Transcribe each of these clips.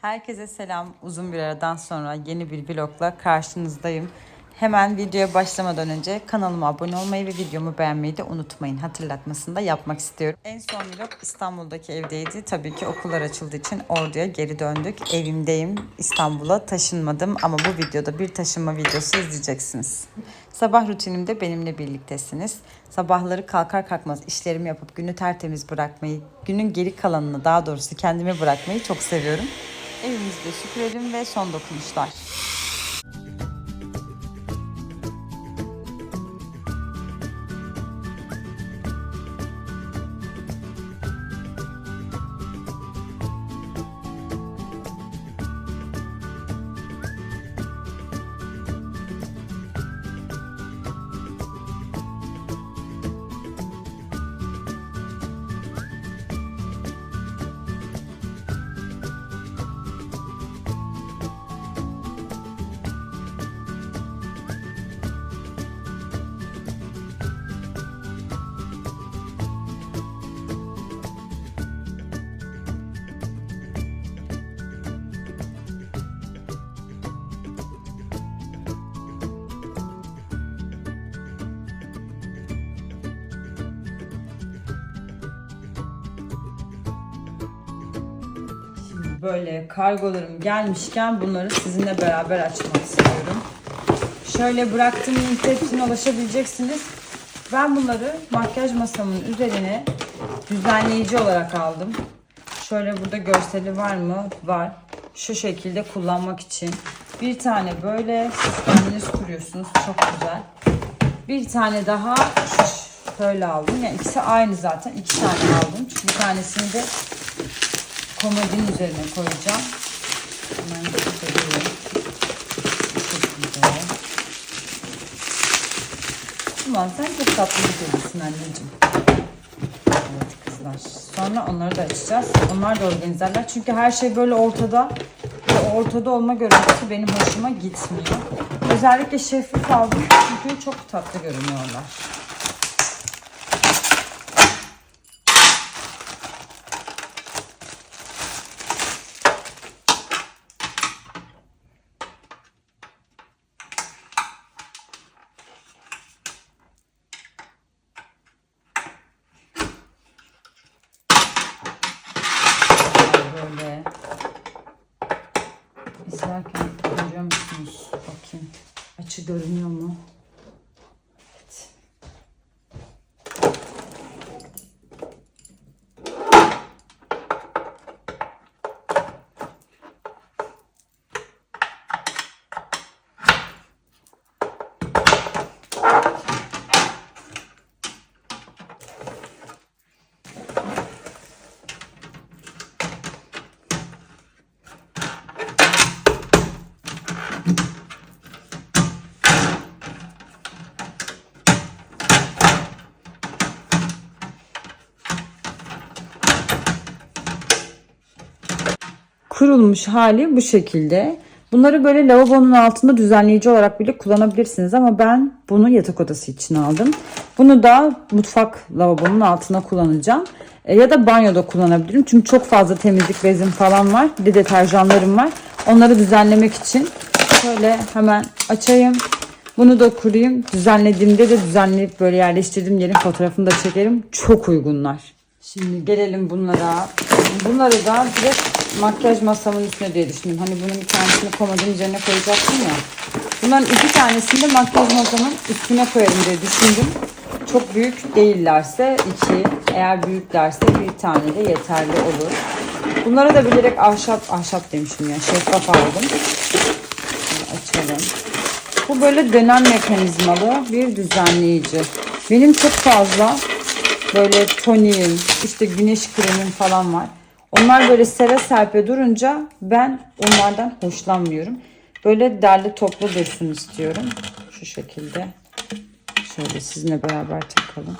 Herkese selam. Uzun bir aradan sonra yeni bir vlogla karşınızdayım. Hemen videoya başlamadan önce kanalıma abone olmayı ve videomu beğenmeyi de unutmayın. Hatırlatmasını da yapmak istiyorum. En son vlog İstanbul'daki evdeydi. Tabii ki okullar açıldığı için orduya geri döndük. Evimdeyim. İstanbul'a taşınmadım ama bu videoda bir taşınma videosu izleyeceksiniz. Sabah rutinimde benimle birliktesiniz. Sabahları kalkar kalkmaz işlerimi yapıp günü tertemiz bırakmayı, günün geri kalanını daha doğrusu kendime bırakmayı çok seviyorum. Evimizde süpürelim ve son dokunuşlar. Böyle kargolarım gelmişken bunları sizinle beraber açmak istiyorum. Şöyle bıraktığım linkte hepsine ulaşabileceksiniz. Ben bunları makyaj masamın üzerine düzenleyici olarak aldım. Şöyle burada görseli var mı? Var. Şu şekilde kullanmak için. Bir tane böyle siz kendiniz kuruyorsunuz. Çok güzel. Bir tane daha şöyle aldım. Yani ikisi aynı zaten. İki tane aldım. Çünkü bir tanesini de komodin üzerine koyacağım. Hemen göstereyim. Ulan sen çok tatlı bir çocuksun anneciğim. Evet kızlar. Sonra onları da açacağız. Onlar da organizerler. Çünkü her şey böyle ortada. Ve ortada olma görüntüsü benim hoşuma gitmiyor. Özellikle şeffaf aldım. Çünkü çok tatlı görünüyorlar. böyle izlerken görüyor musunuz? Bakayım. Açı görünüyor mu? Evet. Kurulmuş hali bu şekilde. Bunları böyle lavabonun altında düzenleyici olarak bile kullanabilirsiniz ama ben bunu yatak odası için aldım. Bunu da mutfak lavabonun altına kullanacağım. E, ya da banyoda kullanabilirim. Çünkü çok fazla temizlik bezim falan var. Bir de deterjanlarım var. Onları düzenlemek için şöyle hemen açayım. Bunu da kurayım. Düzenlediğimde de düzenleyip böyle yerleştirdiğim yerin fotoğrafını da çekerim. Çok uygunlar. Şimdi gelelim bunlara. Bunları da direkt makyaj masamın üstüne diye düşündüm. Hani bunun bir tanesini komodin üzerine koyacaktım ya. Bunların iki tanesini de makyaj masamın üstüne koyarım diye düşündüm. Çok büyük değillerse iki, eğer büyüklerse bir tane de yeterli olur. Bunları da bilerek ahşap, ahşap demişim ya, şeffaf aldım. Şimdi açalım. Bu böyle dönem mekanizmalı bir düzenleyici. Benim çok fazla böyle toniğim, işte güneş kremim falan var. Onlar böyle sere serpe durunca ben onlardan hoşlanmıyorum. Böyle derli toplu dursun istiyorum. Şu şekilde. Şöyle sizinle beraber takalım.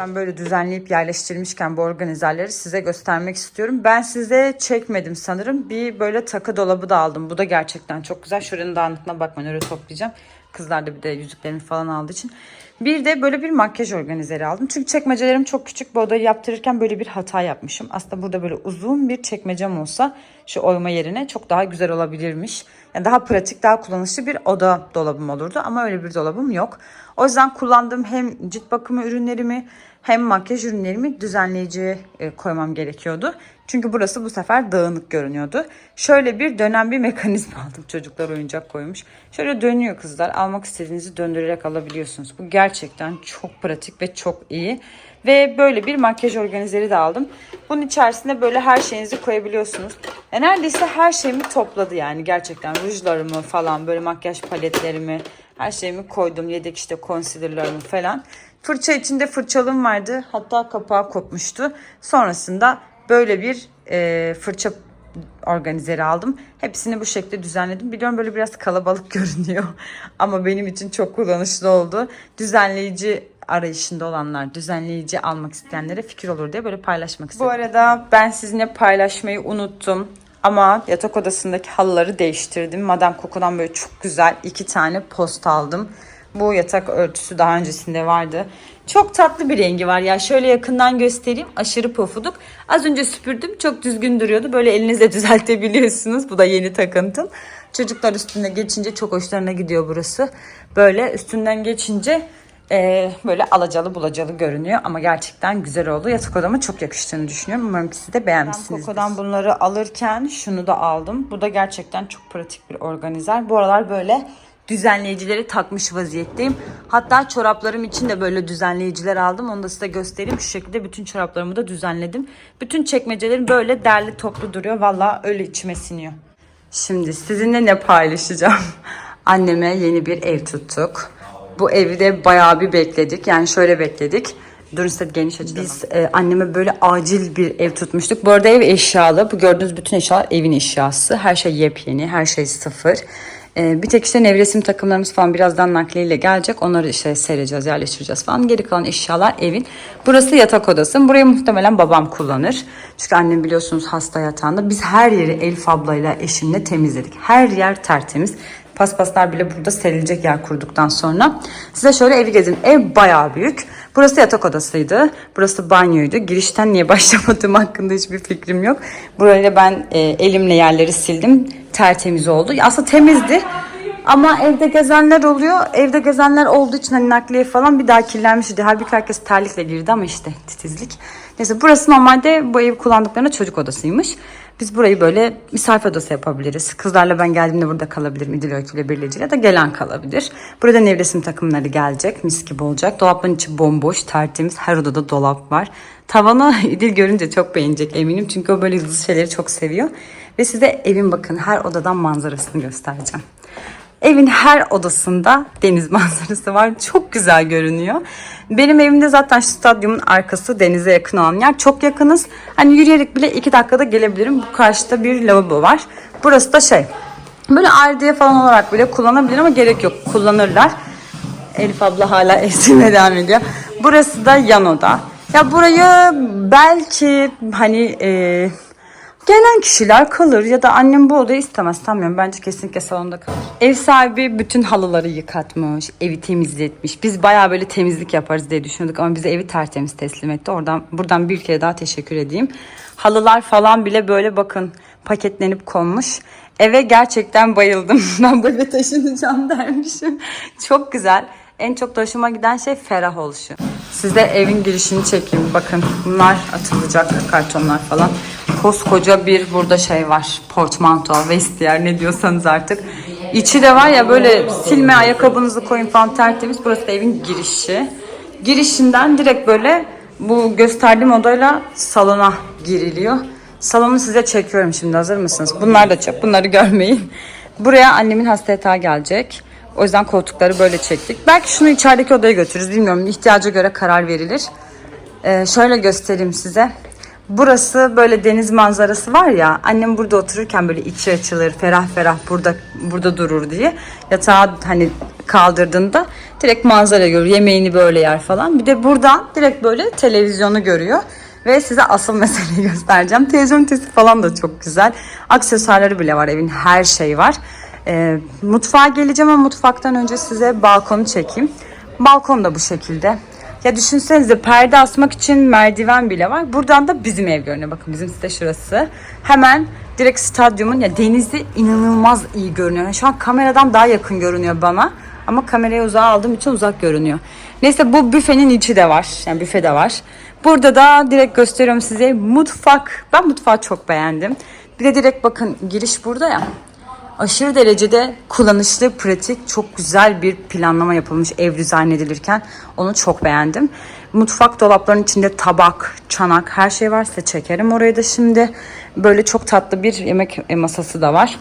Ben böyle düzenleyip yerleştirmişken bu organizerleri size göstermek istiyorum. Ben size çekmedim sanırım. Bir böyle takı dolabı da aldım. Bu da gerçekten çok güzel. Şuranın dağınıklığına bakmayın öyle toplayacağım. Kızlar da bir de yüzüklerini falan aldığı için. Bir de böyle bir makyaj organizeri aldım. Çünkü çekmecelerim çok küçük. Bu odayı yaptırırken böyle bir hata yapmışım. Aslında burada böyle uzun bir çekmecem olsa şu oyma yerine çok daha güzel olabilirmiş. Yani daha pratik, daha kullanışlı bir oda dolabım olurdu. Ama öyle bir dolabım yok. O yüzden kullandığım hem cilt bakımı ürünlerimi hem makyaj ürünlerimi düzenleyiciye e, koymam gerekiyordu. Çünkü burası bu sefer dağınık görünüyordu. Şöyle bir dönen bir mekanizma aldım. Çocuklar oyuncak koymuş. Şöyle dönüyor kızlar. Almak istediğinizi döndürerek alabiliyorsunuz. Bu gerçekten çok pratik ve çok iyi. Ve böyle bir makyaj organizeri de aldım. Bunun içerisinde böyle her şeyinizi koyabiliyorsunuz. E neredeyse her şeyimi topladı yani gerçekten. Rujlarımı falan böyle makyaj paletlerimi her şeyimi koydum. Yedek işte concealerlarımı falan. Fırça içinde fırçalım vardı. Hatta kapağı kopmuştu. Sonrasında böyle bir e, fırça organizeri aldım. Hepsini bu şekilde düzenledim. Biliyorum böyle biraz kalabalık görünüyor. Ama benim için çok kullanışlı oldu. Düzenleyici arayışında olanlar, düzenleyici almak isteyenlere fikir olur diye böyle paylaşmak istedim. Bu arada ben sizinle paylaşmayı unuttum. Ama yatak odasındaki halıları değiştirdim. Madame Coco'dan böyle çok güzel iki tane post aldım. Bu yatak örtüsü daha öncesinde vardı. Çok tatlı bir rengi var ya. Şöyle yakından göstereyim. Aşırı pofuduk. Az önce süpürdüm. Çok düzgün duruyordu. Böyle elinizle düzeltebiliyorsunuz. Bu da yeni takıntım. Çocuklar üstünde geçince çok hoşlarına gidiyor burası. Böyle üstünden geçince e, böyle alacalı bulacalı görünüyor. Ama gerçekten güzel oldu. Yatak odama çok yakıştığını düşünüyorum. Umarım ki siz de beğenmişsinizdir. Coco'dan bunları alırken şunu da aldım. Bu da gerçekten çok pratik bir organizer. Bu aralar böyle düzenleyicileri takmış vaziyetteyim. Hatta çoraplarım için de böyle düzenleyiciler aldım. Onu da size göstereyim. Şu şekilde bütün çoraplarımı da düzenledim. Bütün çekmecelerim böyle derli toplu duruyor. Valla öyle içime siniyor. Şimdi sizinle ne paylaşacağım? Anneme yeni bir ev tuttuk. Bu evi de bayağı bir bekledik. Yani şöyle bekledik. Durun size geniş açıdan. Biz e, anneme böyle acil bir ev tutmuştuk. Bu arada ev eşyalı. Bu gördüğünüz bütün eşyalar evin eşyası. Her şey yepyeni, her şey sıfır. E, bir tek işte nevresim takımlarımız falan birazdan nakliyle gelecek. Onları işte sereceğiz, yerleştireceğiz falan. Geri kalan eşyalar evin. Burası yatak odası. Burayı muhtemelen babam kullanır. Çünkü annem biliyorsunuz hasta yatağında. Biz her yeri Elif ablayla eşimle temizledik. Her yer tertemiz. Paspaslar bile burada serilecek yer kurduktan sonra. Size şöyle evi gezin. Ev bayağı büyük. Burası yatak odasıydı. Burası banyoydu. Girişten niye başlamadığım hakkında hiçbir fikrim yok. Burayla ben e, elimle yerleri sildim. Tertemiz oldu. Aslında temizdi. Ama evde gezenler oluyor. Evde gezenler olduğu için hani nakliye falan bir daha kirlenmişti. Halbuki herkes terlikle girdi ama işte titizlik. Neyse burası normalde bu evi kullandıklarında çocuk odasıymış. Biz burayı böyle misafir odası yapabiliriz. Kızlarla ben geldiğimde burada kalabilirim. İdil Öykü ile birleciyle de gelen kalabilir. Burada nevresim takımları gelecek. Mis gibi olacak. Dolapların içi bomboş, tertemiz. Her odada dolap var. Tavanı İdil görünce çok beğenecek eminim. Çünkü o böyle hızlı şeyleri çok seviyor. Ve size evin bakın her odadan manzarasını göstereceğim. Evin her odasında deniz manzarası var. Çok güzel görünüyor. Benim evimde zaten şu stadyumun arkası denize yakın olan yer. Çok yakınız. Hani yürüyerek bile iki dakikada gelebilirim. Bu karşıda bir lavabo var. Burası da şey böyle ardiye falan olarak bile kullanabilir ama gerek yok. Kullanırlar. Elif abla hala ezilmeye devam ediyor. Burası da yan oda. Ya burayı belki hani e, Gelen kişiler kalır ya da annem bu odayı istemez sanmıyorum. Bence kesinlikle salonda kalır. Ev sahibi bütün halıları yıkatmış, evi temizletmiş. Biz bayağı böyle temizlik yaparız diye düşündük ama bize evi tertemiz teslim etti. Oradan buradan bir kere daha teşekkür edeyim. Halılar falan bile böyle bakın paketlenip konmuş. Eve gerçekten bayıldım. Ben böyle taşınacağım dermişim. Çok güzel. En çok da hoşuma giden şey ferah oluşu. Size evin girişini çekeyim. Bakın bunlar atılacak kartonlar falan. Koskoca bir burada şey var. Portmanto, vestiyer ne diyorsanız artık. İçi de var ya böyle silme ayakkabınızı koyun falan tertemiz. Burası da evin girişi. Girişinden direkt böyle bu gösterdiğim odayla salona giriliyor. Salonu size çekiyorum şimdi hazır mısınız? Bunlar da çok. Bunları görmeyin. Buraya annemin hasta yatağı gelecek. O yüzden koltukları böyle çektik. Belki şunu içerideki odaya götürürüz. Bilmiyorum. ihtiyaca göre karar verilir. Ee, şöyle göstereyim size. Burası böyle deniz manzarası var ya. Annem burada otururken böyle içi açılır, ferah ferah burada burada durur diye. Yatağı hani kaldırdığında direkt manzara görür. Yemeğini böyle yer falan. Bir de buradan direkt böyle televizyonu görüyor. Ve size asıl meseleyi göstereceğim. Televizyon testi falan da çok güzel. Aksesuarları bile var. Evin her şeyi var. Ee, mutfağa geleceğim ama mutfaktan önce size balkonu çekeyim. Balkon da bu şekilde. Ya düşünsenize perde asmak için merdiven bile var. Buradan da bizim ev görünüyor. Bakın bizim site şurası. Hemen direkt stadyumun ya denizi inanılmaz iyi görünüyor. Yani Şu an kameradan daha yakın görünüyor bana. Ama kamerayı uzağa aldığım için uzak görünüyor. Neyse bu büfenin içi de var. Yani büfe de var. Burada da direkt gösteriyorum size mutfak. Ben mutfağı çok beğendim. Bir de direkt bakın giriş burada ya. Aşırı derecede kullanışlı, pratik, çok güzel bir planlama yapılmış ev dizayn edilirken. Onu çok beğendim. Mutfak dolaplarının içinde tabak, çanak her şey var. Size çekerim orayı da şimdi. Böyle çok tatlı bir yemek masası da var.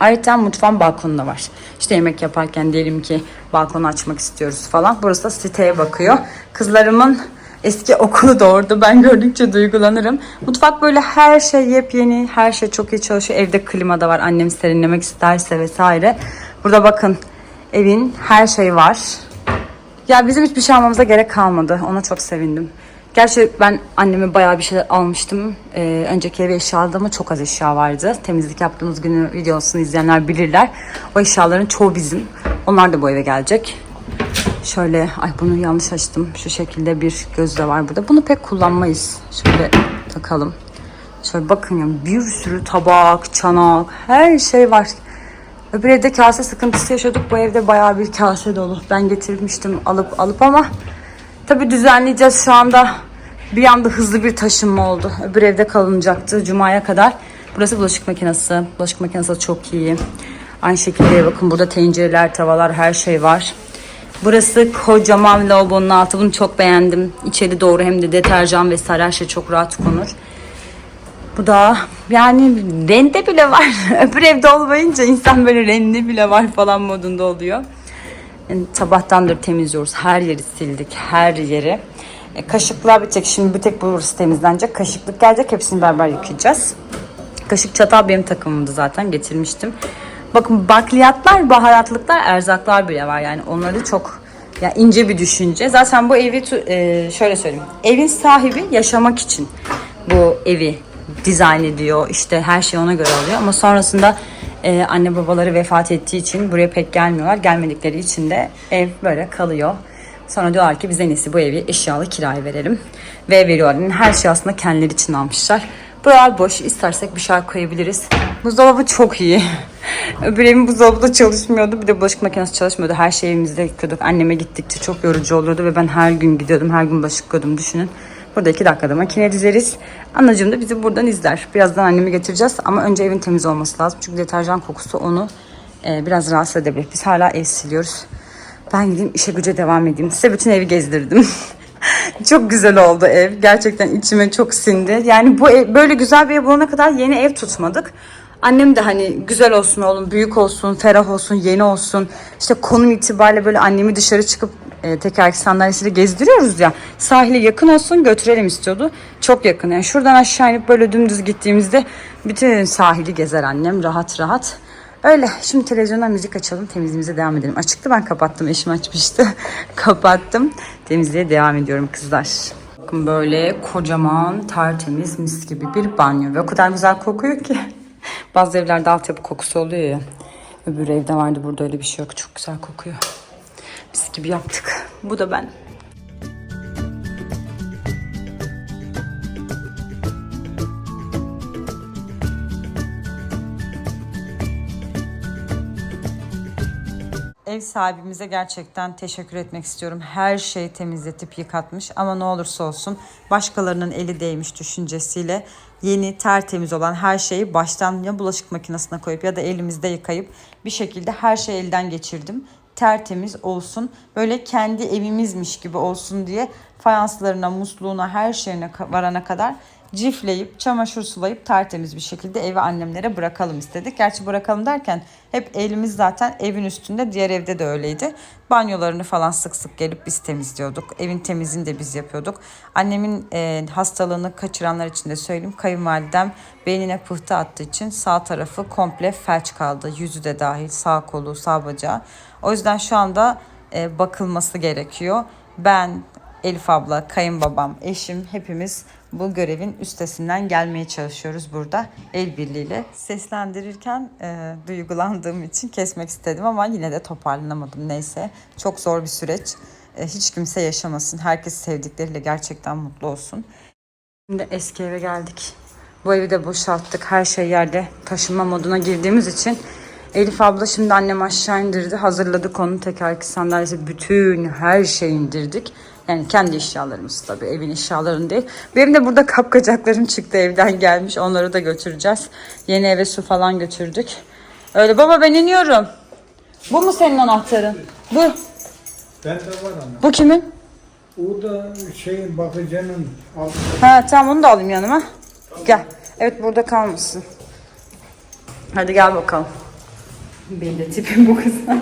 Ayrıca mutfağın balkonu da var. İşte yemek yaparken diyelim ki balkonu açmak istiyoruz falan. Burası da siteye bakıyor. Kızlarımın eski okulu orada. Ben gördükçe duygulanırım. Mutfak böyle her şey yepyeni. Her şey çok iyi çalışıyor. Evde klima da var. Annem serinlemek isterse vesaire. Burada bakın evin her şeyi var. Ya bizim hiçbir şey almamıza gerek kalmadı. Ona çok sevindim. Gerçi ben anneme bayağı bir şey almıştım. Ee, önceki eve eşya aldığımda çok az eşya vardı. Temizlik yaptığımız günü videosunu izleyenler bilirler. O eşyaların çoğu bizim. Onlar da bu eve gelecek. Şöyle, ay bunu yanlış açtım. Şu şekilde bir gözde var burada. Bunu pek kullanmayız. Şöyle takalım. Şöyle bakın ya bir sürü tabak, çanak, her şey var. Öbür evde kase sıkıntısı yaşıyorduk. Bu evde bayağı bir kase dolu. Ben getirmiştim alıp alıp ama tabii düzenleyeceğiz şu anda. Bir anda hızlı bir taşınma oldu. Öbür evde kalınacaktı Cuma'ya kadar. Burası bulaşık makinesi. Bulaşık makinesi çok iyi. Aynı şekilde bakın burada tencereler, tavalar her şey var. Burası kocaman lavabonun altı. Bunu çok beğendim. İçeri doğru hem de deterjan vesaire her şey çok rahat konur. Bu da yani rende bile var. Öbür evde olmayınca insan böyle rende bile var falan modunda oluyor. Yani sabahtandır temizliyoruz. Her yeri sildik. Her yeri. E, kaşıklar bir tek. Şimdi bir tek burası temizlenecek. Kaşıklık gelecek. Hepsini beraber yıkayacağız. Kaşık çatal benim takımımdı zaten. Getirmiştim. Bakın bakliyatlar, baharatlıklar, erzaklar bile var. Yani onları çok ya ince bir düşünce. Zaten bu evi e, şöyle söyleyeyim. Evin sahibi yaşamak için bu evi dizayn ediyor. İşte her şey ona göre oluyor. Ama sonrasında e, anne babaları vefat ettiği için buraya pek gelmiyorlar. Gelmedikleri için de ev böyle kalıyor. Sonra diyorlar ki biz en iyisi bu evi eşyalı kiraya verelim. Ve veriyorlar. Yani her şey aslında kendileri için almışlar. Buralar boş. İstersek bir şey koyabiliriz. Buzdolabı çok iyi. Öbür evin buzdolabı da çalışmıyordu. Bir de bulaşık makinesi çalışmıyordu. Her şeyi evimizde yıkıyorduk. Anneme gittikçe çok yorucu olurdu ve ben her gün gidiyordum. Her gün bulaşık yıkıyordum düşünün. Burada iki dakikada makine dizeriz. Anacığım da bizi buradan izler. Birazdan annemi getireceğiz ama önce evin temiz olması lazım. Çünkü deterjan kokusu onu e, biraz rahatsız edebilir. Biz hala ev siliyoruz. Ben gideyim işe güce devam edeyim. Size bütün evi gezdirdim. çok güzel oldu ev. Gerçekten içime çok sindi. Yani bu ev, böyle güzel bir ev bulana kadar yeni ev tutmadık. Annem de hani güzel olsun oğlum, büyük olsun, ferah olsun, yeni olsun. İşte konum itibariyle böyle annemi dışarı çıkıp e, tekerlekli sandalyesiyle gezdiriyoruz ya. Sahile yakın olsun götürelim istiyordu. Çok yakın. Yani şuradan aşağı inip böyle dümdüz gittiğimizde bütün sahili gezer annem rahat rahat. Öyle. Şimdi televizyondan müzik açalım. Temizliğimize devam edelim. Açıktı ben kapattım. Eşim açmıştı. Kapattım. Temizliğe devam ediyorum kızlar. Bakın böyle kocaman tertemiz mis gibi bir banyo. Ve o kadar güzel kokuyor ki. Bazı evlerde altyapı kokusu oluyor ya. Öbür evde vardı burada öyle bir şey yok. Çok güzel kokuyor. Mis gibi yaptık. Bu da ben. Ev sahibimize gerçekten teşekkür etmek istiyorum. Her şeyi temizletip yıkatmış ama ne olursa olsun başkalarının eli değmiş düşüncesiyle yeni tertemiz olan her şeyi baştan ya bulaşık makinesine koyup ya da elimizde yıkayıp bir şekilde her şeyi elden geçirdim. Tertemiz olsun böyle kendi evimizmiş gibi olsun diye fayanslarına, musluğuna, her şeyine varana kadar cifleyip, çamaşır sulayıp tertemiz bir şekilde evi annemlere bırakalım istedik. Gerçi bırakalım derken hep elimiz zaten evin üstünde. Diğer evde de öyleydi. Banyolarını falan sık sık gelip biz temizliyorduk. Evin temizliğini de biz yapıyorduk. Annemin e, hastalığını kaçıranlar için de söyleyeyim. Kayınvalidem beynine pıhtı attığı için sağ tarafı komple felç kaldı. Yüzü de dahil sağ kolu, sağ bacağı. O yüzden şu anda e, bakılması gerekiyor. Ben, Elif abla, kayınbabam, eşim hepimiz bu görevin üstesinden gelmeye çalışıyoruz burada el birliğiyle. Seslendirirken e, duygulandığım için kesmek istedim ama yine de toparlanamadım neyse. Çok zor bir süreç. e, hiç kimse yaşamasın. Herkes sevdikleriyle gerçekten mutlu olsun. Şimdi eski eve geldik. Bu evi de boşalttık. Her şey yerde taşınma moduna girdiğimiz için Elif abla şimdi annem aşağı indirdi. Hazırladık onu tekerlekli sandalyesi. Bütün her şeyi indirdik. Yani kendi eşyalarımız tabii. Evin eşyalarını değil. Benim de burada kapkacaklarım çıktı evden gelmiş. Onları da götüreceğiz. Yeni eve su falan götürdük. Öyle baba ben iniyorum. Bu mu senin anahtarın? Bu. Ben de var ama. Bu kimin? O da şeyin bakıcının altı. Ha tamam onu da alayım yanıma. Gel. Evet burada kalmasın. Hadi gel bakalım. Benim de tipim bu kızdan.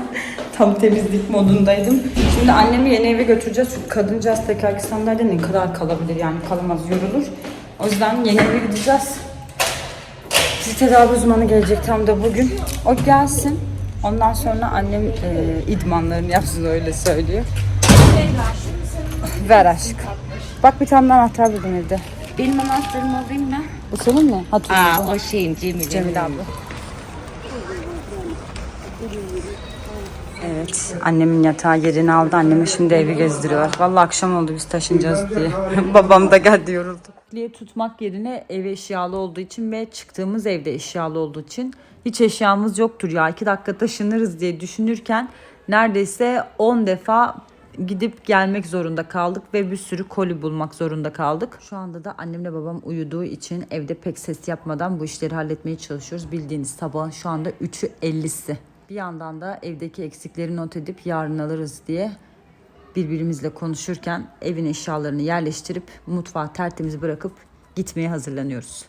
Tam temizlik modundaydım. Şimdi annemi yeni eve götüreceğiz. Çünkü kadıncağız tekerlekli sandalye ne kadar kalabilir yani kalamaz yorulur. O yüzden yeni eve gideceğiz. Fizik tedavi uzmanı gelecek tam da bugün. O gelsin. Ondan sonra annem e, idmanlarını yapsın öyle söylüyor. Ver aşk. Bak bir tane daha anahtar buldum evde. Benim anahtarımı alayım mı? Bu senin mi? Hatun Aa o şeyin Cemil. Cemil abla. Evet, annemin yatağı yerini aldı. Anneme şimdi evi gezdiriyor. Vallahi akşam oldu biz taşınacağız diye. Babam da geldi yoruldu. Diye tutmak yerine ev eşyalı olduğu için ve çıktığımız evde eşyalı olduğu için hiç eşyamız yoktur ya. iki dakika taşınırız diye düşünürken neredeyse 10 defa gidip gelmek zorunda kaldık ve bir sürü koli bulmak zorunda kaldık. Şu anda da annemle babam uyuduğu için evde pek ses yapmadan bu işleri halletmeye çalışıyoruz. Bildiğiniz sabahın şu anda 3'ü 50'si. Bir yandan da evdeki eksikleri not edip yarın alırız diye birbirimizle konuşurken evin eşyalarını yerleştirip mutfağı tertemiz bırakıp gitmeye hazırlanıyoruz.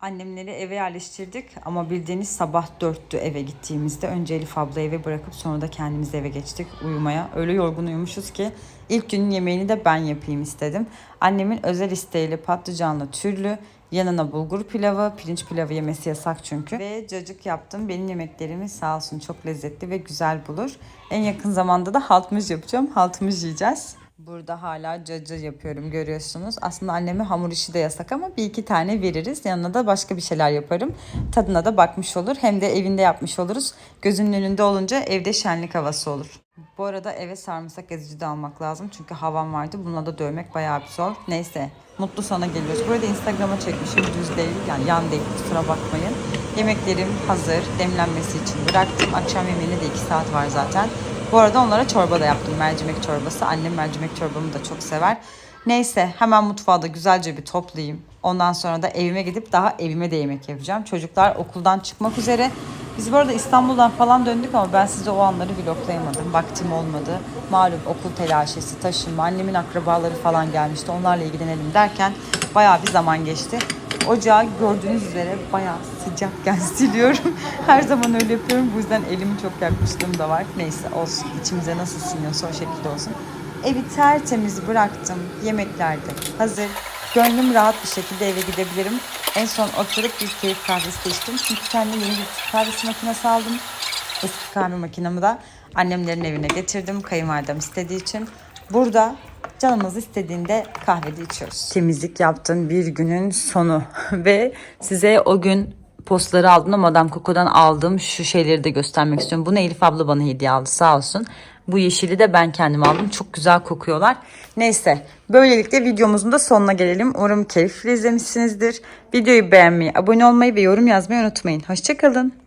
Annemleri eve yerleştirdik ama bildiğiniz sabah dörttü eve gittiğimizde. Önce Elif abla eve bırakıp sonra da kendimiz eve geçtik uyumaya. Öyle yorgun uyumuşuz ki ilk günün yemeğini de ben yapayım istedim. Annemin özel isteğiyle patlıcanlı türlü, yanına bulgur pilavı, pirinç pilavı yemesi yasak çünkü. Ve cacık yaptım. Benim yemeklerimi sağ olsun çok lezzetli ve güzel bulur. En yakın zamanda da haltmış yapacağım. Haltmış yiyeceğiz. Burada hala cacı yapıyorum görüyorsunuz. Aslında anneme hamur işi de yasak ama bir iki tane veririz. Yanına da başka bir şeyler yaparım. Tadına da bakmış olur. Hem de evinde yapmış oluruz. Gözünün önünde olunca evde şenlik havası olur. Bu arada eve sarımsak ezici de almak lazım. Çünkü havam vardı. Bununla da dövmek bayağı bir zor. Neyse mutlu sona geliyoruz. Burada Instagram'a çekmişim. Düz değil yani yan değil kusura bakmayın. Yemeklerim hazır. Demlenmesi için bıraktım. Akşam yemeğine de 2 saat var zaten. Bu arada onlara çorba da yaptım. Mercimek çorbası. Annem mercimek çorbamı da çok sever. Neyse hemen mutfağı da güzelce bir toplayayım. Ondan sonra da evime gidip daha evime de yemek yapacağım. Çocuklar okuldan çıkmak üzere. Biz bu arada İstanbul'dan falan döndük ama ben size o anları vloglayamadım. Vaktim olmadı. Malum okul telaşesi, taşınma, annemin akrabaları falan gelmişti. Onlarla ilgilenelim derken bayağı bir zaman geçti. Ocağı gördüğünüz üzere bayağı sıcakken siliyorum. Her zaman öyle yapıyorum. Bu yüzden elimi çok yakmışlığım da var. Neyse olsun. İçimize nasıl siniyorsa o şekilde olsun. Evi tertemiz bıraktım. Yemekler de hazır. Gönlüm rahat bir şekilde eve gidebilirim. En son oturup bir keyif kahvesi içtim. Çünkü kendime yeni bir kahvesi makinesi aldım. Eski kahve makinamı da annemlerin evine getirdim. Kayınvalidem istediği için. Burada canımız istediğinde kahvede içiyoruz. Temizlik yaptığım bir günün sonu ve size o gün postları aldım Madame Coco'dan aldığım şu şeyleri de göstermek istiyorum. Bunu Elif abla bana hediye aldı sağ olsun. Bu yeşili de ben kendim aldım. Çok güzel kokuyorlar. Neyse böylelikle videomuzun da sonuna gelelim. Umarım keyifli izlemişsinizdir. Videoyu beğenmeyi, abone olmayı ve yorum yazmayı unutmayın. Hoşçakalın.